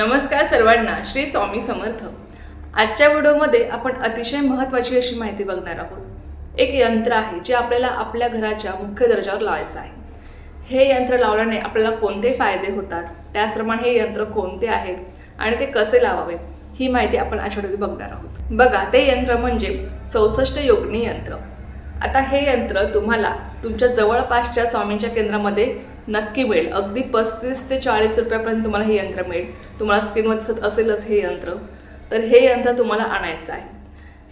नमस्कार सर्वांना श्री स्वामी समर्थ. आजच्या व्हिडिओमध्ये आपण अतिशय महत्त्वाची अशी माहिती बघणार आहोत. एक यंत्र आहे जे आपल्याला आपल्या घराच्या मुख्य दर्जावर लावायचं आहे. हे यंत्र लावल्याने आपल्याला कोणते फायदे होतात? त्याचप्रमाणे हे यंत्र कोणते आहे? आणि ते कसे लावावे? ही माहिती आपण आठवड्यात बघणार आहोत. बघा ते यंत्र म्हणजे चौसष्ट योगनी यंत्र. आता हे यंत्र तुम्हाला तुमच्या जवळपासच्या स्वामींच्या केंद्रामध्ये नक्की मिळेल. अगदी पस्तीस ते चाळीस रुपयापर्यंत तुम्हाला हे यंत्र मिळेल. तुम्हाला स्क्रीनवर दिसत असेलच हे यंत्र. तर हे यंत्र तुम्हाला आणायचं आहे.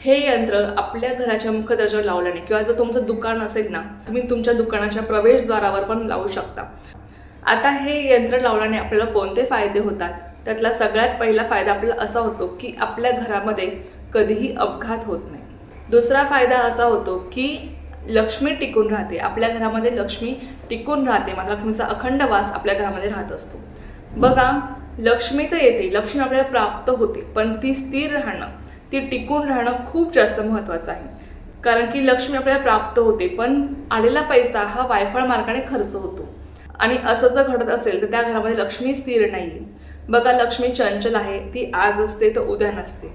हे यंत्र आपल्या घराच्या मुख्य दर्जावर लावल्याने किंवा जर तुमचं दुकान असेल ना तुम्ही तुमच्या दुकानाच्या प्रवेशद्वारावर पण लावू शकता. आता हे यंत्र लावल्याने आपल्याला कोणते फायदे होतात? त्यातला सगळ्यात पहिला फायदा आपल्याला असा होतो की आपल्या घरामध्ये कधीही अपघात होत नाही. दुसरा फायदा असा होतो की लक्ष्मी टिकून राहते. आपल्या घरामध्ये लक्ष्मी टिकून राहते. मात्र लक्ष्मीचा अखंड वास आपल्या घरामध्ये राहत असतो. बघा लक्ष्मी तर येते. लक्ष्मी आपल्याला प्राप्त होते. पण ती स्थिर राहणं ती टिकून राहणं खूप जास्त महत्त्वाचं आहे. कारण की लक्ष्मी आपल्याला प्राप्त होते पण आलेला पैसा हा वायफळ मार्गाने खर्च होतो. आणि असं जर घडत असेल तर त्या घरामध्ये लक्ष्मी स्थिर नाही आहे बघा लक्ष्मी चंचल आहे. ती आज असते तर उद्या नसते.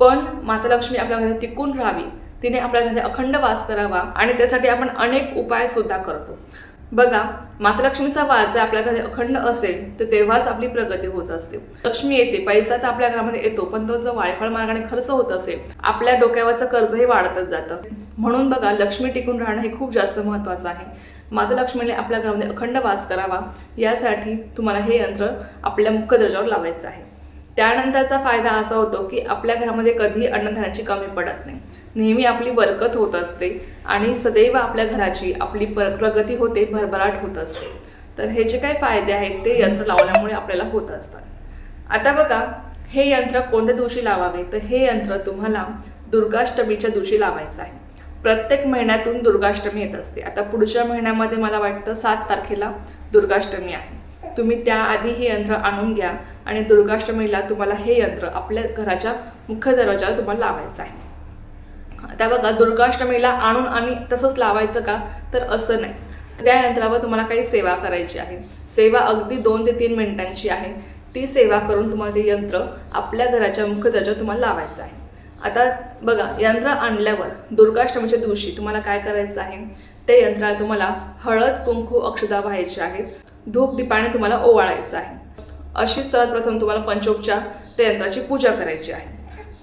पण माता लक्ष्मी आपल्या घरात टिकून राहावी. तिने आपल्या घरी अखंड वास करावा आणि त्यासाठी आपण अनेक उपाय सुद्धा करतो. बघा मातलक्ष्मीचा वास जर आपल्या घरी अखंड असेल तर तेव्हाच आपली प्रगती होत असते. लक्ष्मी येते पैसा तर आपल्या घरामध्ये येतो पण तो जर वायफळ मार्गाने खर्च होत असेल आपल्या डोक्यावरचं कर्जही वाढतच जातं. म्हणून बघा लक्ष्मी टिकून राहणं हे खूप जास्त महत्त्वाचं आहे. मातलक्ष्मीने आपल्या घरामध्ये अखंड वास करावा यासाठी तुम्हाला हे यंत्र आपल्या मुख्य दर्जावर लावायचं आहे. त्यानंतरचा फायदा असा होतो की आपल्या घरामध्ये कधीही अन्नधान्याची कमी पडत नाही. नेहमी आपली बरकत होत असते आणि सदैव आपल्या घराची आपली प्रगती होते भरभराट होत असते. तर हे जे काही फायदे आहेत ते यंत्र लावल्यामुळे आपल्याला होत असतात. आता बघा हे यंत्र कोणत्या दिवशी लावावे? तर हे यंत्र तुम्हाला दुर्गाष्टमीच्या दिवशी लावायचं आहे. प्रत्येक महिन्यातून दुर्गाष्टमी येत असते. आता पुढच्या महिन्यामध्ये मला वाटतं सात तारखेला दुर्गाष्टमी आहे. तुम्ही त्याआधी हे यंत्र आणून घ्या आणि दुर्गाष्टमीला तुम्हाला हे यंत्र आपल्या घराच्या मुख्य दरवाजावर तुम्हाला लावायचं आहे. त्या बघा दुर्गाष्टमीला आणून आणि तसंच लावायचं का? तर असं नाही. त्या यंत्रावर तुम्हाला काही सेवा करायची आहे. सेवा अगदी दोन ते तीन मिनिटांची आहे. ती सेवा करून तुम्हाला ते यंत्र आपल्या घराच्या मुख्य दर्जावर तुम्हाला लावायचं आहे. आता बघा यंत्र आणल्यावर दुर्गाष्टमीच्या दिवशी तुम्हाला काय करायचं आहे? ते यंत्राला तुम्हाला हळद कुंकू अक्षदा व्हायचे आहेत. धूप दीपाने तुम्हाला ओवाळायचं आहे. अशीच सर्वात प्रथम तुम्हाला पंचोपचार त्या यंत्राची पूजा करायची आहे.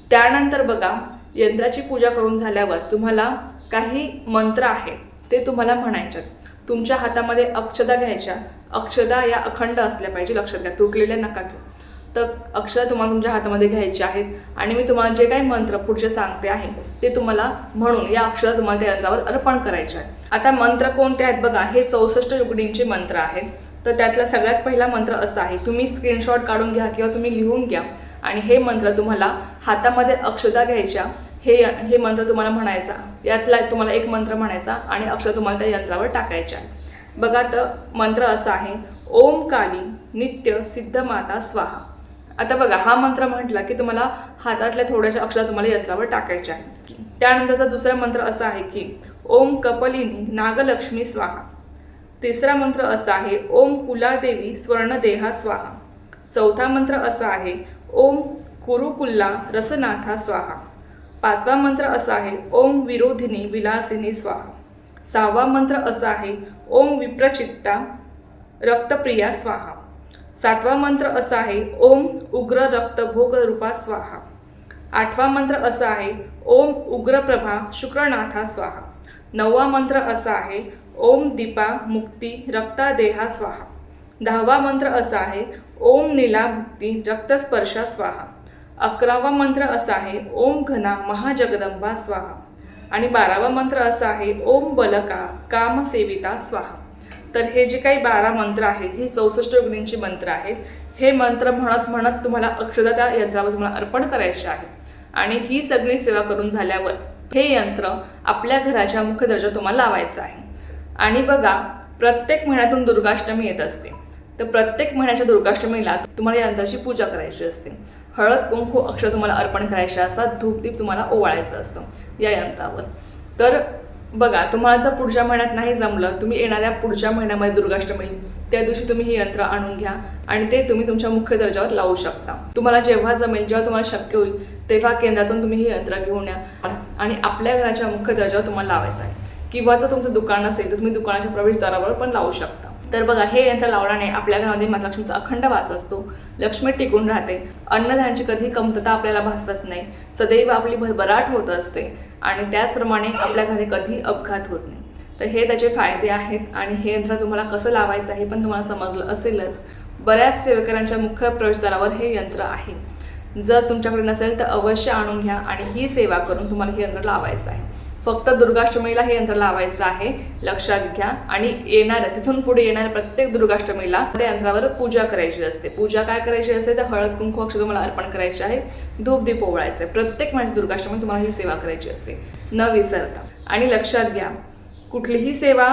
त्यानंतर बघा यंत्राची पूजा करून झाल्यावर तुम्हाला काही मंत्र आहे ते तुम्हाला म्हणायच्यात तुमच्या हातामध्ये अक्षदा घ्यायच्या. अक्षदा या अखंड असल्या पाहिजे लक्षात घ्या. तुटलेल्या नका घेऊ. तर अक्षर तुम्हाला तुमच्या हातामध्ये घ्यायचे आहेत आणि मी तुम्हाला जे काही मंत्र पुढचे सांगते आहे ते तुम्हाला म्हणून या अक्षर तुम्हाला त्या यंत्रावर अर्पण करायचे आहे आता मंत्र कोणते आहेत बघा. हे चौसष्ट युगडींचे मंत्र आहेत. तर त्यातला सगळ्यात पहिला मंत्र असा आहे. तुम्ही स्क्रीनशॉट काढून घ्या किंवा तुम्ही लिहून घ्या. आणि हे मंत्र तुम्हाला हातामध्ये अक्षदा घ्यायच्या हे हे मंत्र तुम्हाला म्हणायचा. यातला तुम्हाला एक मंत्र म्हणायचा आणि अक्षर तुम्हाला त्या यंत्रावर टाकायच्या. आहे बघा तर मंत्र असा आहे ओम काली नित्य सिद्ध माता स्वाहा. आता बघा हा मंत्र म्हटला की तुम्हाला हातातल्या थोड्याशा अक्षर तुम्हाला यंत्रावर टाकायच्या आहे. त्यानंतरचा दुसरा मंत्र असा आहे की ओम कपलिनी नागलक्ष्मी स्वाहा. तिसरा मंत्र असा आहे ओम कुलादेवी स्वर्णदेहा स्वाहा. चौथा मंत्र असा आहे ओम कुरुकुल्ला रसनाथा स्वाहा. पाचवा मंत्र असा आहे ओम विरोधिनी विलासिनी स्वाहा. सहावा मंत्र असा आहे ओम विप्रचित्ता रक्तप्रिया स्वाहा. सातवा मंत्र असा आहे ओम उग्र रक्तभोग रूपा स्वाहा. आठवा मंत्र असा आहे ओम उग्रप्रभा शुक्रनाथा स्वाहा. नववा मंत्र असा आहे ओम दीपा मुक्ती रक्तादेहा स्वाहा. दहावा मंत्र असा आहे ओम नीला मुक्ती रक्तस्पर्शा स्वाहा. अकरावा मंत्र असा आहे ओम घना महाजगदंबा स्वाहा. आणि बारावा मंत्र असा आहे ओम बलका कामसेविता स्वाहा. तर हे जे काही बारा मंत्र आहेत ही चौसष्ट योगिनींची मंत्र आहेत. हे मंत्र म्हणत म्हणत तुम्हाला अक्षदा त्या यंत्रावर तुम्हाला अर्पण करायचे आहे. आणि ही सगळी सेवा करून झाल्यावर हे यंत्र आपल्या घराच्या मुख्य दर्जा तुम्हाला लावायचं आहे. आणि बघा प्रत्येक महिन्यातून दुर्गाष्टमी येत असते. तर प्रत्येक महिन्याच्या दुर्गाष्टमीला तुम्हाला यंत्राची पूजा करायची असते. हळद कुंकू अक्षर तुम्हाला अर्पण करायचे असतात. धूपदीप तुम्हाला ओवाळायचं असतं या यंत्रावर. तर बघा तुम्हाला जर पुढच्या महिन्यात नाही जमलं तुम्ही येणाऱ्या पुढच्या महिन्यामध्ये दुर्गाष्टमी त्या दिवशी तुम्ही हे यंत्र आणून घ्या आणि ते तुम्ही तुमच्या मुख्य दर्जावर लावू शकता. तुम्हाला जेव्हा जमेल जेव्हा तुम्हाला शक्य होईल तेव्हा केंद्रातून तुम्ही हे यंत्र घेऊन या आणि आपल्या घराच्या मुख्य दर्जावर तुम्हाला लावायचं आहे. किंवा जर तुमचं दुकान असेल तर तुम्ही दुकानाच्या प्रवेशद्वारावर पण लावू शकता. तर बघा हे यंत्र लावल्याने आपल्या घरामध्ये महालक्ष्मीचा अखंड वास असतो. लक्ष्मी टिकून राहते. अन्नधान्याची कधी कमतरता आपल्याला भासत नाही. सदैव आपली भरभराट होत असते. आणि त्याचप्रमाणे आपल्या घरी कधी अपघात होत नाही. तर हे त्याचे फायदे आहेत आणि हे यंत्र तुम्हाला कसं लावायचं आहे पण तुम्हाला समजलं असेलच. बऱ्याच सेवेकरांच्या मुख्य प्रवेशद्वारावर हे यंत्र आहे. जर तुमच्याकडे नसेल तर अवश्य आणून घ्या आणि ही सेवा करून तुम्हाला हे यंत्र लावायचं आहे. फक्त दुर्गाष्टमीला हे यंत्र लावायचं आहे. लक्षात घ्या. आणि येणाऱ्या तिथून पुढे येणाऱ्या प्रत्येक दुर्गाष्टमीला त्या यंत्रावर पूजा करायची असते. पूजा काय करायची असते? तर हळद कुंकू अक्षर तुम्हाला अर्पण करायचे आहे. धूप दीप ओवळायचे. प्रत्येक माझी दुर्गाष्टमी तुम्हाला ही सेवा करायची असते. न विसरता. आणि लक्षात घ्या कुठलीही सेवा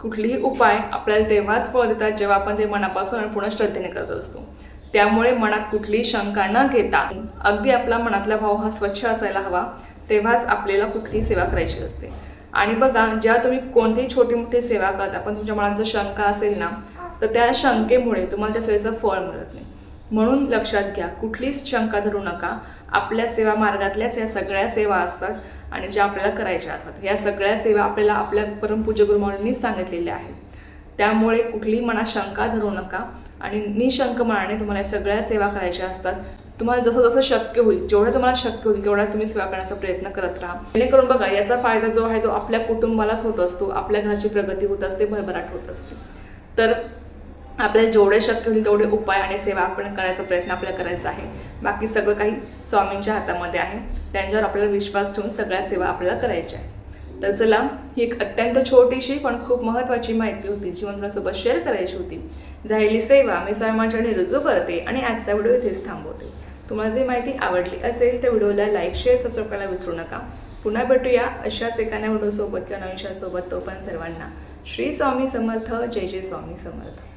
कुठलीही उपाय आपल्याला तेव्हाच फळ देतात जेव्हा आपण ते मनापासून आणि पूर्ण श्रद्धेने करत असतो. त्यामुळे मनात कुठलीही शंका न घेता अगदी आपला मनातला भाव हा स्वच्छ असायला हवा. तेव्हाच आपल्याला कुठलीही सेवा करायची असते. आणि बघा ज्या तुम्ही कोणतीही छोटी मोठी सेवा करता पण तुमच्या मनात जर शंका असेल ना तर त्या शंकेमुळे तुम्हाला त्या सेवेचं फळ मिळत नाही. म्हणून लक्षात घ्या कुठलीच शंका धरू नका. आपल्या सेवा मार्गातल्याच या सगळ्या सेवा असतात आणि ज्या आपल्याला करायच्या असतात. या सगळ्या सेवा आपल्याला आपल्या परमपूज्य गुरुमाऊलींनीच सांगितलेल्या आहेत. त्यामुळे कुठलीही मनात शंका धरू नका आणि निशंक मनाने तुम्हाला या सगळ्या सेवा करायच्या असतात. तुम्हाला जसं जसं शक्य होईल जेवढं तुम्हाला शक्य होईल तेवढा तुम्ही सेवा करण्याचा प्रयत्न करत राहा. जेणेकरून बघा याचा फायदा जो आहे तो आपल्या कुटुंबालाच होत असतो आपल्या घराची प्रगती होत असते भरभराट होत असते. तर आपल्याला जेवढे शक्य होईल तेवढे उपाय आणि सेवा आपण करायचा प्रयत्न आपल्याला करायचा आहे. बाकी सगळं काही स्वामींच्या हातामध्ये आहे. त्यांच्यावर आपल्याला विश्वास ठेवून सगळ्या सेवा आपल्याला करायच्या आहे तर चला ही एक अत्यंत छोटीशी पण खूप महत्त्वाची माहिती होती जी मला तुमच्यासोबत शेअर करायची होती. झालेली सेवा मी स्वयंमांच्याने रुजू करते आणि आजचा व्हिडिओ इथेच थांबवते. तुम्हाला जी माहिती आवडली असेल त्या व्हिडिओला लाईक शेअर सबस्क्राईब करायला विसरू नका. पुन्हा भेटूया अशाच एखाद्या व्हिडिओसोबत किंवा नवीनशासोबत तो पण सर्वांना. श्री स्वामी समर्थ जय जय स्वामी समर्थ.